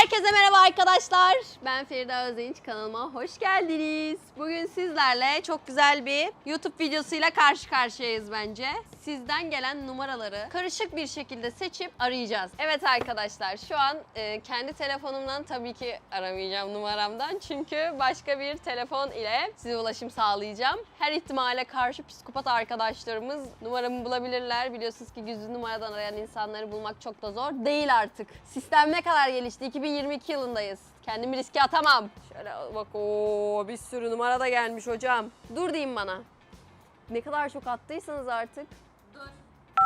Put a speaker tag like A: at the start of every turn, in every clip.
A: Herkese merhaba arkadaşlar. Ben Feride Özdinç kanalıma hoş geldiniz. Bugün sizlerle çok güzel bir YouTube videosuyla karşı karşıyayız bence. Sizden gelen numaraları karışık bir şekilde seçip arayacağız. Evet arkadaşlar şu an e, kendi telefonumdan tabii ki aramayacağım numaramdan. Çünkü başka bir telefon ile size ulaşım sağlayacağım. Her ihtimale karşı psikopat arkadaşlarımız numaramı bulabilirler. Biliyorsunuz ki gizli numaradan arayan insanları bulmak çok da zor değil artık. Sistem ne kadar gelişti? 2022 yılındayız. Kendimi riske atamam. Şöyle bak o bir sürü numara da gelmiş hocam. Dur diyeyim bana. Ne kadar çok attıysanız artık.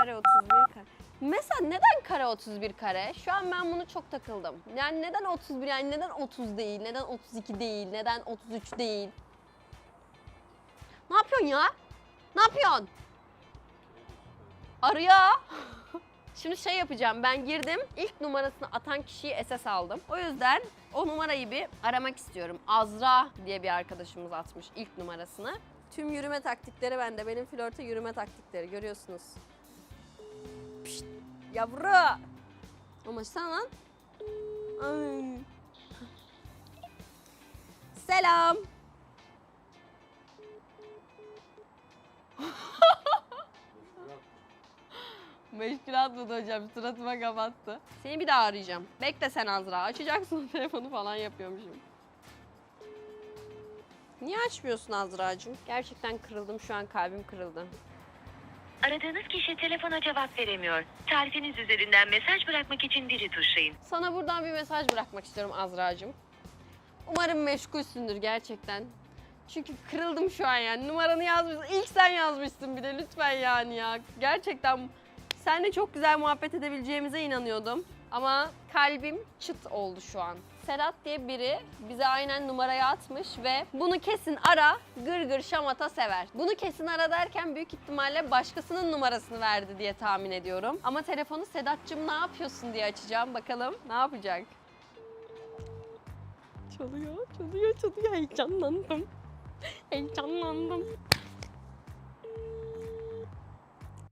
A: Kare 31 kare. Mesela neden kare 31 kare? Şu an ben bunu çok takıldım. Yani neden 31 yani neden 30 değil? Neden 32 değil? Neden 33 değil? Ne yapıyorsun ya? Ne yapıyorsun? Arıyor. Şimdi şey yapacağım ben girdim ilk numarasını atan kişiyi SS aldım. O yüzden o numarayı bir aramak istiyorum. Azra diye bir arkadaşımız atmış ilk numarasını. Tüm yürüme taktikleri bende. Benim flörte yürüme taktikleri görüyorsunuz. Yavru. Ama sen lan. Ay. Selam. Meşgulat mı hocam? Suratıma kapattı. Seni bir daha arayacağım. Bekle sen Azra. Açacaksın telefonu falan yapıyormuşum. Niye açmıyorsun Azra'cığım? Gerçekten kırıldım şu an kalbim kırıldı.
B: Aradığınız kişi telefona cevap veremiyor. Tarifiniz üzerinden mesaj bırakmak için dili tuşlayın.
A: Sana buradan bir mesaj bırakmak istiyorum Azra'cığım. Umarım meşgulsündür gerçekten. Çünkü kırıldım şu an yani. Numaranı yazmışsın. İlk sen yazmışsın bir de lütfen yani ya. Gerçekten seninle çok güzel muhabbet edebileceğimize inanıyordum. Ama kalbim çıt oldu şu an. Serhat diye biri bize aynen numarayı atmış ve bunu kesin ara, gır gır şamata sever. Bunu kesin ara derken büyük ihtimalle başkasının numarasını verdi diye tahmin ediyorum. Ama telefonu Sedat'cığım ne yapıyorsun diye açacağım. Bakalım ne yapacak? Çalıyor, çalıyor, çalıyor. Heyecanlandım. Heyecanlandım.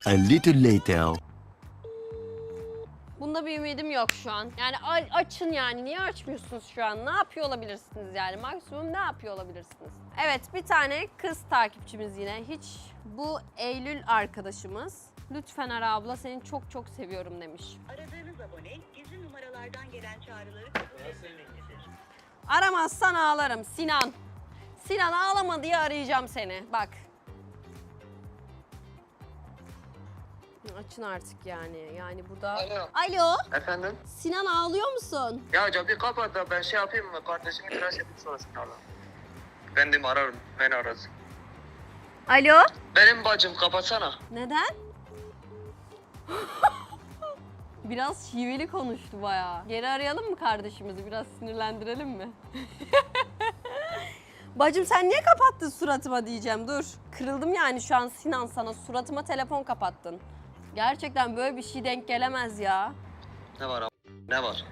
C: A little later.
A: Bunda bir ümidim yok şu an. Yani açın yani. Niye açmıyorsunuz şu an? Ne yapıyor olabilirsiniz yani? Maksimum ne yapıyor olabilirsiniz? Evet bir tane kız takipçimiz yine. Hiç bu Eylül arkadaşımız. Lütfen ara abla seni çok çok seviyorum demiş.
B: Aradığınız abone gizli numaralardan gelen çağrıları kabul etmemektedir.
A: Aramazsan ağlarım Sinan. Sinan ağlama diye arayacağım seni. Bak. Açın artık yani. Yani burada...
D: Alo.
A: Alo.
D: Efendim?
A: Sinan ağlıyor musun?
D: Ya hocam bir kapat da ben şey yapayım mı? Kardeşimi tıraş edeyim sonrasında Allah. Ben de ararım? Beni arasın.
A: Alo.
D: Benim bacım kapatsana.
A: Neden? Biraz şiveli konuştu bayağı. Geri arayalım mı kardeşimizi? Biraz sinirlendirelim mi? Bacım sen niye kapattın suratıma diyeceğim dur. Kırıldım yani şu an Sinan sana suratıma telefon kapattın. Gerçekten böyle bir şey denk gelemez ya.
D: Ne var abi? Ne var?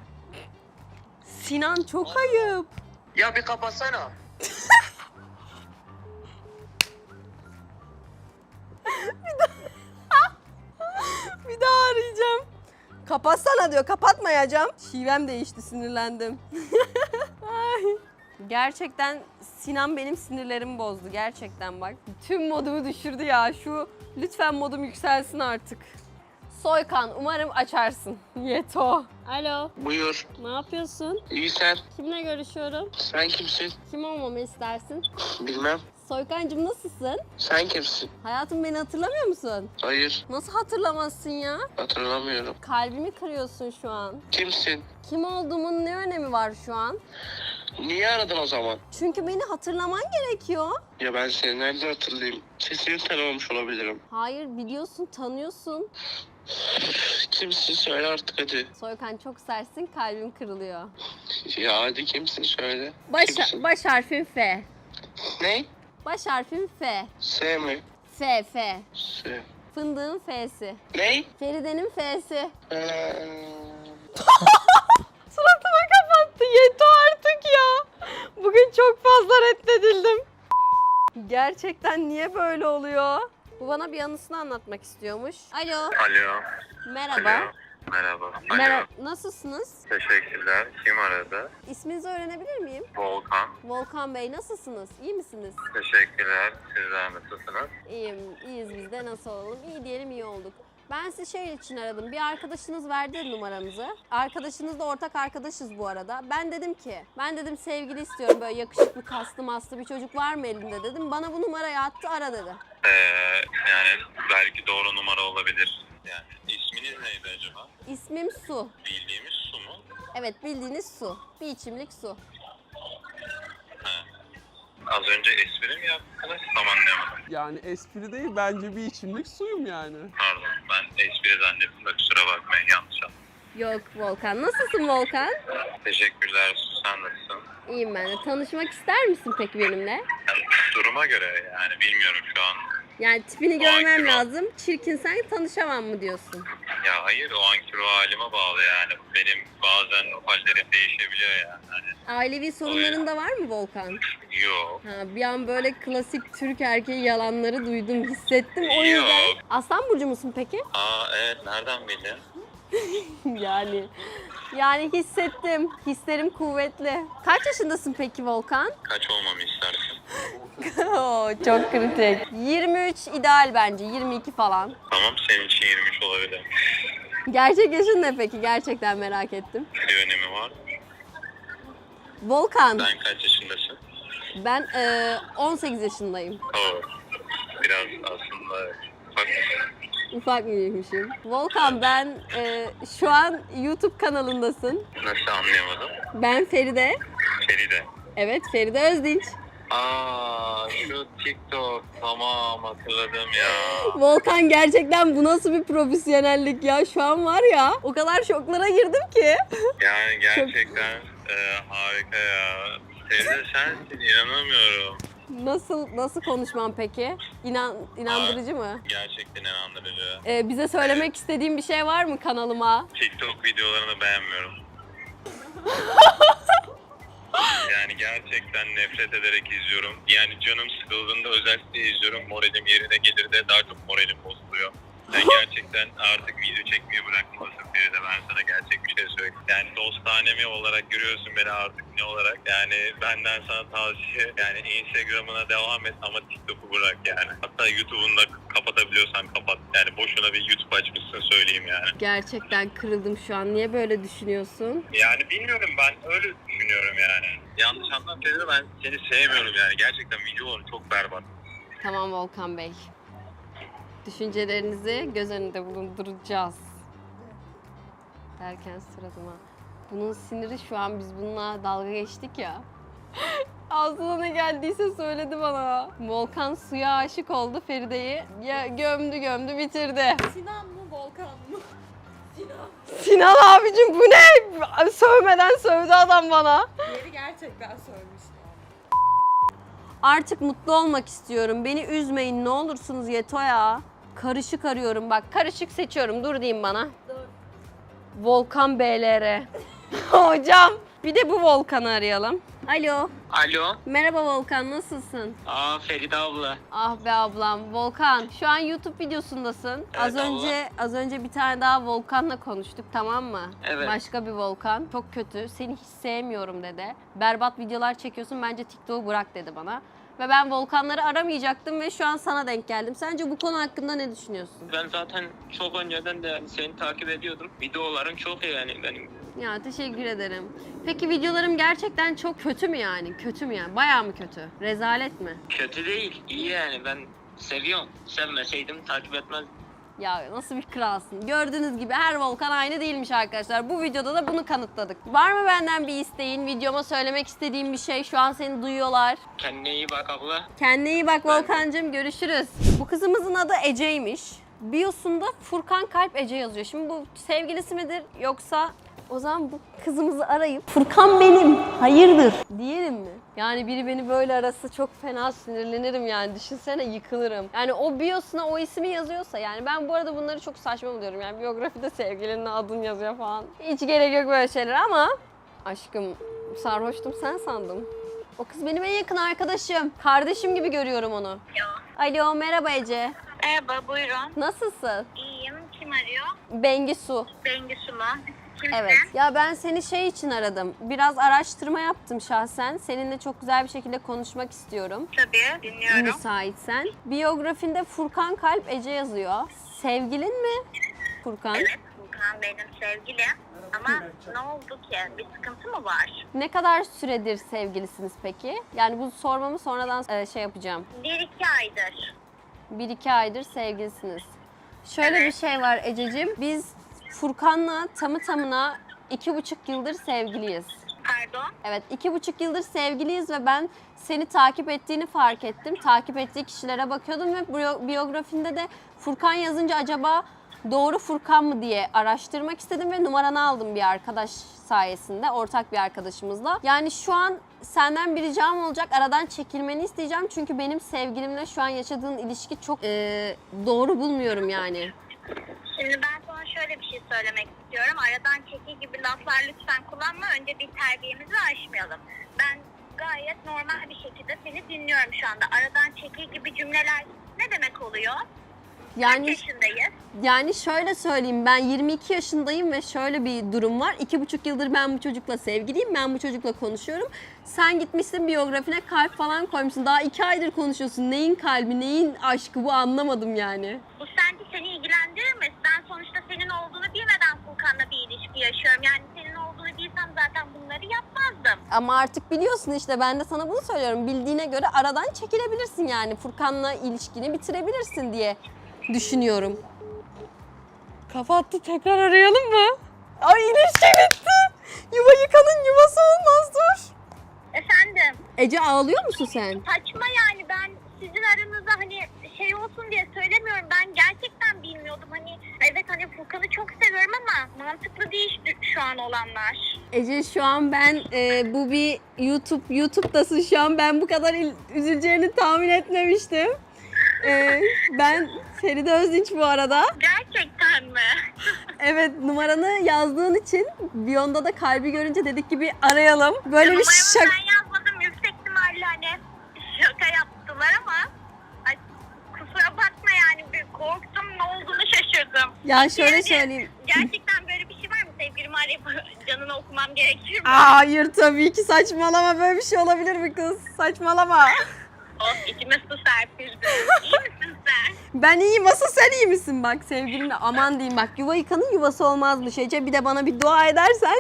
A: Sinan çok ayıp.
D: Ya bir kapatsana.
A: Bir daha arayacağım. Kapatsana diyor. Kapatmayacağım. Şivem değişti. Sinirlendim. Ay. Gerçekten Sinan benim sinirlerimi bozdu. Gerçekten bak. Tüm modumu düşürdü ya. Şu lütfen modum yükselsin artık. Soykan umarım açarsın. Yeto. Alo.
D: Buyur.
A: Ne yapıyorsun?
D: İyi sen.
A: Kimle görüşüyorum?
D: Sen kimsin?
A: Kim olmamı istersin?
D: Bilmem.
A: Soykancığım nasılsın?
D: Sen kimsin?
A: Hayatım beni hatırlamıyor musun?
D: Hayır.
A: Nasıl hatırlamazsın ya?
D: Hatırlamıyorum.
A: Kalbimi kırıyorsun şu an.
D: Kimsin?
A: Kim olduğumun ne önemi var şu an?
D: Niye aradın o zaman?
A: Çünkü beni hatırlaman gerekiyor.
D: Ya ben seni nerede hatırlayayım? Sesini tanımamış olabilirim.
A: Hayır biliyorsun, tanıyorsun.
D: Kimsin söyle artık hadi.
A: Soykan çok sersin, kalbim kırılıyor.
D: Ya hadi kimsin söyle.
A: Baş,
D: Kimsin?
A: baş harfin F.
D: Ne?
A: Baş harfin F.
D: S mi?
A: F, F.
D: S.
A: Fındığın F'si.
D: Ne?
A: Feride'nin F'si.
D: Ee,
A: Suratıma kapattı. Yeto artık. Bugün çok fazla reddedildim. Gerçekten niye böyle oluyor? Bu bana bir anısını anlatmak istiyormuş. Alo.
D: Alo.
A: Merhaba.
D: Alo. Merhaba.
A: Merhaba. Nasılsınız?
D: Teşekkürler. Kim aradı?
A: İsminizi öğrenebilir miyim?
D: Volkan.
A: Volkan Bey nasılsınız? İyi misiniz?
D: Teşekkürler. Sizler nasılsınız?
A: İyiyim, iyiyiz biz de nasıl olalım? İyi diyelim iyi olduk. Ben sizi şey için aradım. Bir arkadaşınız verdi numaranızı. Arkadaşınız da ortak arkadaşız bu arada. Ben dedim ki, ben dedim sevgili istiyorum böyle yakışıklı, kaslı, maslı bir çocuk var mı elinde dedim. Bana bu numarayı attı, ara dedi.
E: Ee, yani belki doğru numara olabilir. Yani isminiz neydi acaba?
A: İsmim Su.
E: Bildiğimiz su mu?
A: Evet bildiğiniz su. Bir içimlik su.
E: Az önce espri mi yaptınız? Tam anlayamadım.
F: Yani espri değil bence bir içimlik suyum yani.
E: Pardon ben espri zannettim de kusura bakmayın yanlış anladım.
A: Yok Volkan. Nasılsın Volkan?
E: Teşekkürler. Sen nasılsın?
A: İyiyim ben de. Tanışmak ister misin peki benimle?
E: Yani duruma göre yani bilmiyorum şu an.
A: Yani tipini görmem lazım. Çirkinsen tanışamam mı diyorsun?
E: Ya hayır o anki ruh halime bağlı yani. Benim bazen hallerim değişebiliyor yani. Hani,
A: Ailevi sorunların da var mı Volkan?
E: yok.
A: Ha, bir an böyle klasik Türk erkeği yalanları duydum, hissettim o yüzden.
E: Yok.
A: Aslan burcu musun peki?
E: Aa evet nereden bildin?
A: yani yani hissettim. Hislerim kuvvetli. Kaç yaşındasın peki Volkan?
E: Kaç olmamı istersin?
A: Oo, çok kritik. 23 ideal bence. 22 falan.
E: Tamam senin için 23 olabilir.
A: Gerçek yaşın ne peki? Gerçekten merak ettim.
E: Bir önemi var.
A: Volkan,
E: Sen kaç yaşındasın?
A: ben e, 18 yaşındayım.
E: Oo. Biraz aslında ufak
A: Ufak mıymışım? Volkan ben e, şu an YouTube kanalındasın.
E: Nasıl anlayamadım?
A: Ben Feride.
E: Feride.
A: Evet Feride Özdinç.
E: Aa şu TikTok tamam hatırladım ya.
A: Volkan gerçekten bu nasıl bir profesyonellik ya? Şu an var ya o kadar şoklara girdim ki.
E: Yani gerçekten e, harika ya. Feride sensin inanamıyorum.
A: Nasıl nasıl konuşmam peki? İnan inandırıcı mı?
E: Gerçekten inandırıcı.
A: Ee, bize söylemek istediğin bir şey var mı kanalıma?
E: TikTok videolarını beğenmiyorum. Yani gerçekten nefret ederek izliyorum. Yani canım sıkıldığında özellikle izliyorum. Moralim yerine gelir de daha çok moralim bozuluyor. Sen gerçekten artık video çekmeyi bırakmalısın Feride. Ben sana gerçek bir şey söyleyeyim. Yani dostanemi olarak görüyorsun beni artık ne olarak. Yani benden sana tavsiye yani Instagram'ına devam et ama TikTok'u bırak yani. Hatta YouTube'unu da kapatabiliyorsan kapat. Yani boşuna bir YouTube açmışsın söyleyeyim yani.
A: Gerçekten kırıldım şu an. Niye böyle düşünüyorsun?
E: Yani bilmiyorum ben öyle düşünüyorum yani. Yanlış anlam Feride ben seni sevmiyorum yani. Gerçekten videoların çok berbat.
A: Tamam Volkan Bey. Düşüncelerinizi göz önünde bulunduracağız. Derken suratıma. Bunun siniri şu an biz bununla dalga geçtik ya. Ağzına ne geldiyse söyledi bana. Volkan suya aşık oldu Feride'yi. Ya gömdü gömdü bitirdi.
G: Sinan mı Volkan mı? Sinan.
A: Sinan abicim bu ne? Sövmeden sövdü adam bana.
G: Yeri gerçekten söylemişti.
A: Artık mutlu olmak istiyorum. Beni üzmeyin ne olursunuz Yeto ya. Karışık arıyorum bak. Karışık seçiyorum. Dur diyeyim bana.
G: Dur.
A: Volkan BLR. Hocam. Bir de bu Volkan'ı arayalım. Alo.
H: Alo.
A: Merhaba Volkan nasılsın?
H: Aa Feride abla.
A: Ah be ablam. Volkan şu an YouTube videosundasın.
H: Evet
A: az önce az önce bir tane daha Volkan'la konuştuk tamam mı?
H: Evet.
A: Başka bir Volkan. Çok kötü. Seni hiç sevmiyorum dedi. Berbat videolar çekiyorsun. Bence TikTok'u bırak dedi bana. Ve ben Volkanları aramayacaktım ve şu an sana denk geldim. Sence bu konu hakkında ne düşünüyorsun?
H: Ben zaten çok önceden de yani seni takip ediyordum. Videoların çok iyi yani benim.
A: Ya teşekkür ederim. Peki videolarım gerçekten çok kötü mü yani? Kötü mü yani? Bayağı mı kötü? Rezalet mi?
H: Kötü değil. iyi yani ben seviyorum. Sevmeseydim takip etmezdim.
A: Ya nasıl bir kralsın. Gördüğünüz gibi her volkan aynı değilmiş arkadaşlar. Bu videoda da bunu kanıtladık. Var mı benden bir isteğin? Videoma söylemek istediğim bir şey? Şu an seni duyuyorlar.
H: Kendine iyi bak abla.
A: Kendine iyi bak Volkan'cığım. Görüşürüz. Bu kızımızın adı Ece'ymiş. Biosunda Furkan Kalp Ece yazıyor. Şimdi bu sevgilisi midir yoksa o zaman bu kızımızı arayıp Furkan benim, hayırdır diyelim mi? Yani biri beni böyle arası çok fena sinirlenirim yani. Düşünsene yıkılırım. Yani o biosuna o ismi yazıyorsa yani ben bu arada bunları çok saçma buluyorum. Yani biyografide sevgilinin adın yazıyor falan. Hiç gerek yok böyle şeyler ama aşkım sarhoştum sen sandım. O kız benim en yakın arkadaşım. Kardeşim gibi görüyorum onu. Alo merhaba Ece.
I: Merhaba, buyurun.
A: Nasılsın?
I: İyiyim. Kim arıyor?
A: Bengisu.
I: Bengisu mu? Kimsin?
A: Evet. Ya ben seni şey için aradım. Biraz araştırma yaptım şahsen. Seninle çok güzel bir şekilde konuşmak istiyorum.
I: Tabii dinliyorum.
A: Müsaitsen. Biyografinde Furkan Kalp Ece yazıyor. Sevgilin mi Furkan?
I: Evet Furkan benim sevgilim. Ama ne oldu ki? Bir sıkıntı mı var?
A: Ne kadar süredir sevgilisiniz peki? Yani bu sormamı sonradan e, şey yapacağım.
I: Bir iki aydır.
A: Bir iki aydır sevgilisiniz. Şöyle bir şey var Ececiğim. Biz Furkan'la tamı tamına iki buçuk yıldır sevgiliyiz.
I: Pardon?
A: Evet iki buçuk yıldır sevgiliyiz ve ben seni takip ettiğini fark ettim. Takip ettiği kişilere bakıyordum ve biyo- biyografinde de Furkan yazınca acaba doğru Furkan mı diye araştırmak istedim ve numaranı aldım bir arkadaş sayesinde, ortak bir arkadaşımızla. Yani şu an senden bir ricam olacak, aradan çekilmeni isteyeceğim çünkü benim sevgilimle şu an yaşadığın ilişki çok eee, doğru bulmuyorum yani.
I: Şimdi ben sana şöyle bir şey söylemek istiyorum. Aradan çekil gibi laflar lütfen kullanma. Önce bir terbiyemizi aşmayalım. Ben gayet normal bir şekilde seni dinliyorum şu anda. Aradan çekil gibi cümleler ne demek oluyor?
A: Yani
I: Kaç yaşındayız?
A: Yani şöyle söyleyeyim ben 22 yaşındayım ve şöyle bir durum var. İki buçuk yıldır ben bu çocukla sevgiliyim. Ben bu çocukla konuşuyorum. Sen gitmişsin biyografine kalp falan koymuşsun. Daha iki aydır konuşuyorsun. Neyin kalbi, neyin aşkı bu anlamadım yani.
I: Bu sence seni ilgilendirir mi? Ben sonuçta senin olduğunu bilmeden Furkan'la bir ilişki yaşıyorum. Yani senin olduğunu bilsem zaten bunları yapmazdım.
A: Ama artık biliyorsun işte ben de sana bunu söylüyorum. Bildiğine göre aradan çekilebilirsin yani. Furkan'la ilişkini bitirebilirsin diye düşünüyorum. Kafa attı tekrar arayalım mı? Ay ilişki bitti. Yuva yıkanın yuvası olmaz dur.
I: Efendim
A: Ece ağlıyor musun sen?
I: saçma yani ben sizin aranızda hani şey olsun diye söylemiyorum. Ben gerçekten bilmiyordum. Hani evet hani Furkan'ı çok seviyorum ama mantıklı değil şu- şu an olanlar.
A: Ece şu an ben e, bu bir YouTube YouTube'dasın şu an ben bu kadar il- üzüleceğini tahmin etmemiştim. E, ben Feride Özdinç bu arada.
I: Gerçekten mi?
A: Evet numaranı yazdığın için Biyon'da da kalbi görünce dedik ki bir arayalım. Böyle bir
I: Numaramı
A: şak...
I: ben yazmadım. Yüksek ihtimalle hani şaka yaptılar ama ay, kusura bakma yani bir korktum ne olduğunu şaşırdım.
A: Ya şöyle
I: Yani
A: söyleyeyim.
I: Gerçekten böyle bir şey var mı? Sevgilimi arayıp canını okumam gerekir mi?
A: Hayır tabii ki saçmalama böyle bir şey olabilir mi kız? Saçmalama.
I: Of içime su serpildi. İyi misin
A: Ben iyiyim asıl sen iyi misin bak sevgilinle aman diyeyim bak yuva yıkanın yuvası olmazmış Ece bir de bana bir dua edersen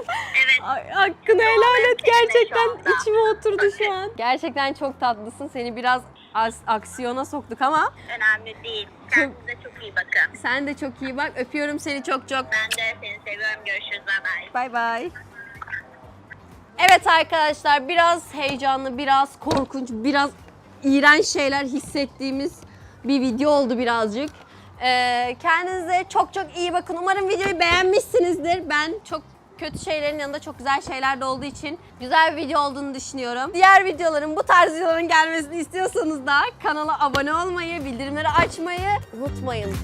I: Evet.
A: Hakkını helal et gerçekten içime oturdu şu an. Gerçekten çok tatlısın seni biraz as- aksiyona soktuk ama
I: Önemli değil. Kendinize çok iyi bakın.
A: sen de çok iyi bak öpüyorum seni çok çok.
I: Ben de seni seviyorum. Görüşürüz. Bye bye.
A: Bay bay. Evet arkadaşlar biraz heyecanlı, biraz korkunç, biraz iğrenç şeyler hissettiğimiz bir video oldu birazcık. Ee, kendinize çok çok iyi bakın. Umarım videoyu beğenmişsinizdir. Ben çok kötü şeylerin yanında çok güzel şeyler de olduğu için güzel bir video olduğunu düşünüyorum. Diğer videoların bu tarz videoların gelmesini istiyorsanız da kanala abone olmayı, bildirimleri açmayı unutmayın.